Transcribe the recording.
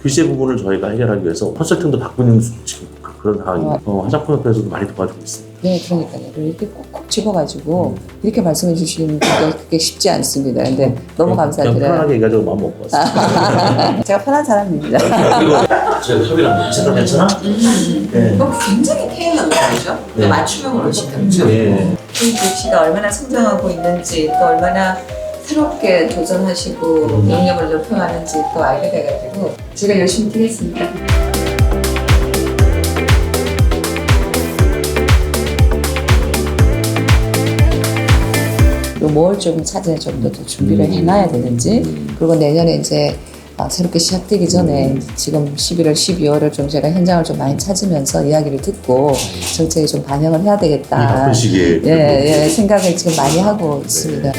규제 부분을 저희가 해결하기 위해서 컨설팅도 받고 있는 수- 지금 그- 그런 상황입니다. 어, 화장품협회에서도 많이 도와주고 있습니다. 네, 그러니까요. 이렇게 꼭꼭 집어가지고 이렇게 말씀해 주시는 게 그게 쉽지 않습니다. 근데 너무 그냥 감사드려요. 편하게 얘기하자고 마음 먹고 왔습니다. 제가 편한 사람입니다. 그리고 저희 협의랑 색깔 괜찮아? 네. 그럼 굉장히 태연한 거죠? 네. 맞춤형으로 시켰죠. 예. 이 글씨가 얼마나 성장하고 있는지 또 얼마나 새롭게 도전하시고 음. 영역을 높여가는지 또 알게 돼가지고 제가 열심히 뛰겠습니다. 뭐좀 차제 정도 더 준비를 음. 해놔야 되는지 그리고 내년에 이제 아, 새롭게 시작되기 전에 음. 지금 11월, 12월을 좀 제가 현장을 좀 많이 찾으면서 이야기를 듣고 정책에 좀 반영을 해야 이 되겠다. 바쁜 시기에 예, 예, 생각을 지금 많이 하고 있습니다.